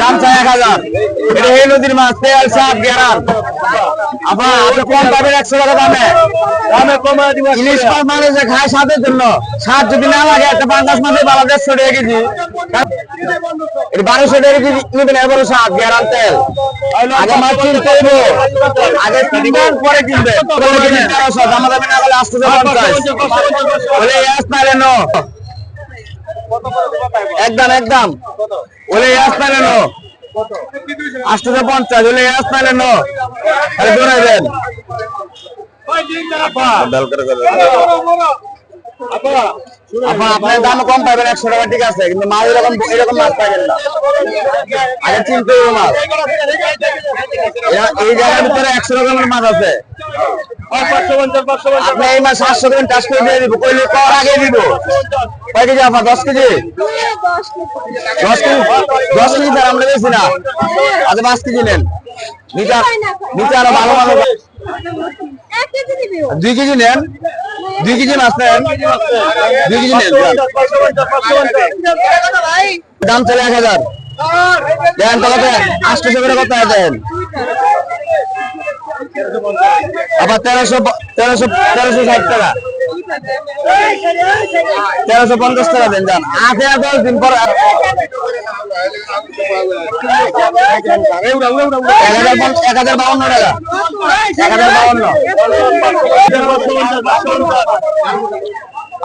দাম চাই এক হাজার। এটা এই নদীর মাছ তেল সাপ গেরার। আবার আপনি কম পাবেন একশো টাকা দামে। দামে কমে দিব ইলিশ মাছ মানে যে খায় স্বাদের জন্য। স্বাদ যদি না লাগে একটা পাঙ্গাস মাছের বালা দেড়শো টাকা কেজি। এটা বারোশো টাকা কেজি নেবেন এবারও স্বাদ গেরার তেল। আগে মাছ কিনতে হইব। আগে কিনবেন পরে কিনবে। তেরোশো দামা দামে না গেলে আসতে পঞ্চাশ। বলে ইয়াস পাইলে নো একদম একদম। বলে ইয়াস পাইলে নো আটশো পঞ্চাশ ওলে ইয়াস পাইলে নো আরে দৌড়াই দেন। আপা আপনার দাম কম পাবেন একশো টাকা ঠিক আছে কিন্তু মাছ এরকম এরকম মাছ পাবেন না। আগে চিনতে হবে মাছ এই জায়গার ভিতরে একশো রকমের মাছ আছে। আপনি এই মাছ সাতশো গ্রাম চাষ করে দিয়ে দিব কইলে কর আগে দিব। কয় কেজি আপা? দশ কেজি? দশ কেজি? দশ কেজি স্যার আমরা বেশি না। আজ পাঁচ কেজি নেন। নিচে নিচে আরও ভালো ভালো এক কেজি দিবি ও। দুই কেজি নেন। দুই কেজি মাছ নেন। দুই কেজি নেন। দাম চলে এক হাজার। দেন তো কত আটশোশো করে কত দেন। আবার তেরোশো তেরোশো তেরোশো ষাট টাকা। তেরোশো পঞ্চাশ টাকা দেন যান। আট হাজার দশ দিন পর এক হাজার বাউন্ন টাকা। এক হাজার বাউন্ন।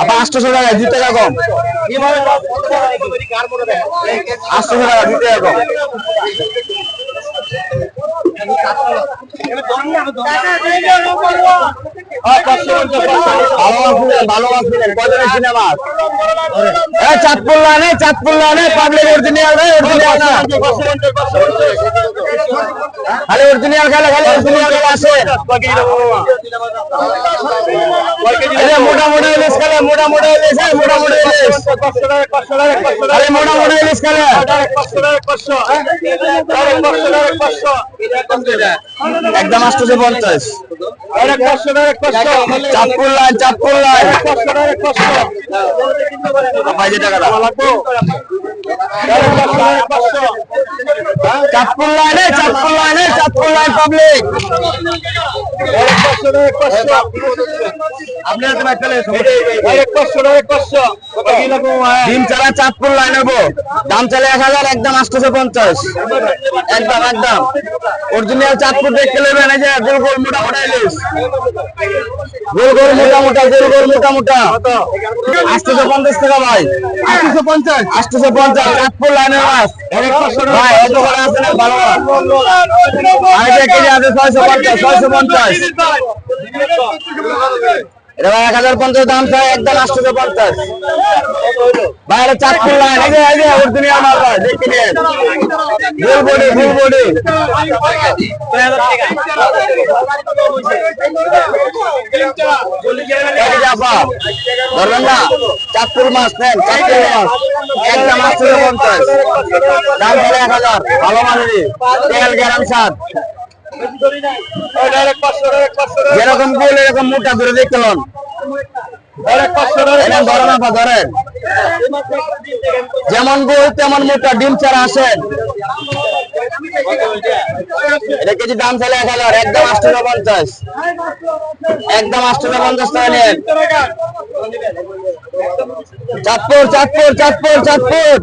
আবার আটশোশো টাকা দুই টাকা কম। আটশোশো টাকা দুই টাকা কম। ভালো মাছ দিলেন, ভালো মাছ দিলেন কজনের cinema? Chandpur লানে Chandpur লানে public original original. খালি অরিজিনাল খেলে, খালি অরিজিনাল খেলে আসে এই যে মোটা মোটা ইলিশ খেলে, মোটা মোটা ইলিশ হ্যাঁ মোটা মোটা ইলিশ। আরে মোটা মোটা ইলিশ খেলে। একদম আটশোশো পঞ্চাশ। চাঁদপুর লাইন চাঁদপুর লাইন পাইছে টাকাটা। চাঁদপুর লাইনে চাঁদপুর লাইনে চাঁদপুর লাইন পাবলিক ডিম চালা চাঁদপুর লাইন দাম চালে এক হাজার একদম আটশোশো পঞ্চাশ। একদম একদম। অরিজিনাল চাঁদপুর দেখতে নেবেন এই যে গোল গোল মোটা মোটা ইলিশ। গোল গোল মোটা মোটা গোল গোল মোটা মোটা আটশোশো পঞ্চাশ টাকা ভাই। আটশোশো পঞ্চাশ। আটশোশো পঞ্চাশ। চাঁদপুর লাইনের মাছ। ভাই অত করে আছে না ভালো মাছ। কেজি আছে ছয়শো পঞ্চাশ ছয়শো পঞ্চাশ। এটা ভাই এক হাজার পঞ্চাশ দাম চাই একদম আটশোশো পঞ্চাশ। ভাই এটা চাঁদপুর লাইন এই যে এই যে অরিজিনাল মাছ ভাই নিন। ফুল বডি ফুল বডি ধরবেন না? চাঁদপুর মাছ নেন চাঁদপুর মাছ। একদম পঞ্চাশ। দাম চলে এক হাজার। ভালো মানেরই তেল গ্যারাম সাত যেরকম গোল এরকম মোটা ধরে দেখতে লন। ধরেন আপা ধরেন। যেমন গোল তেমন মোটা ডিম ছাড়া আসেন এটা কেজি দাম চলে এক হাজার একদম আটশো পঞ্চাশ একদম আটশো পঞ্চাশ টাকা নেন চাঁদপুর চাঁদপুর চাঁদপুর চাঁদপুর।